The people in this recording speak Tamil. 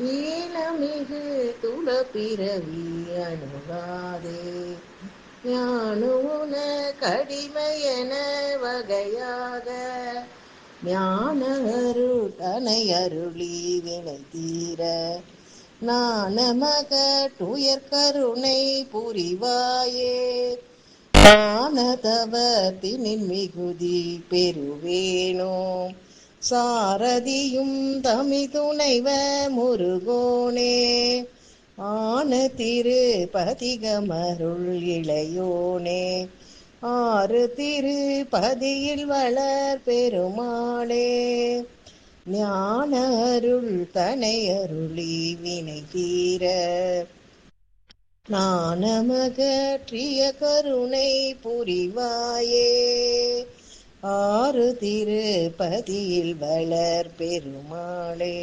ஈனமிகு துல பிறவி அணுகாதே. ஞானுன கடிமையன வகையாக. ஞான அருள் தனை அருளி வினை தீர. நானமக துயர் கருணை புரிவாயே. ஞானதவ தினின் மிகுதி பெறுவேனோ. சாரதியும் தமி முருகோனே. ஆன திரு பதிகமருள் இளையோனே. ஆறு திரு பதியில் வளர் பெருமாளே. ஞான அருள் தனை அருளி வினை தீர. நானமகற்றிய கருணை புரிவாயே. ஒரு திரு பதியில் வளர் பெருமாளே.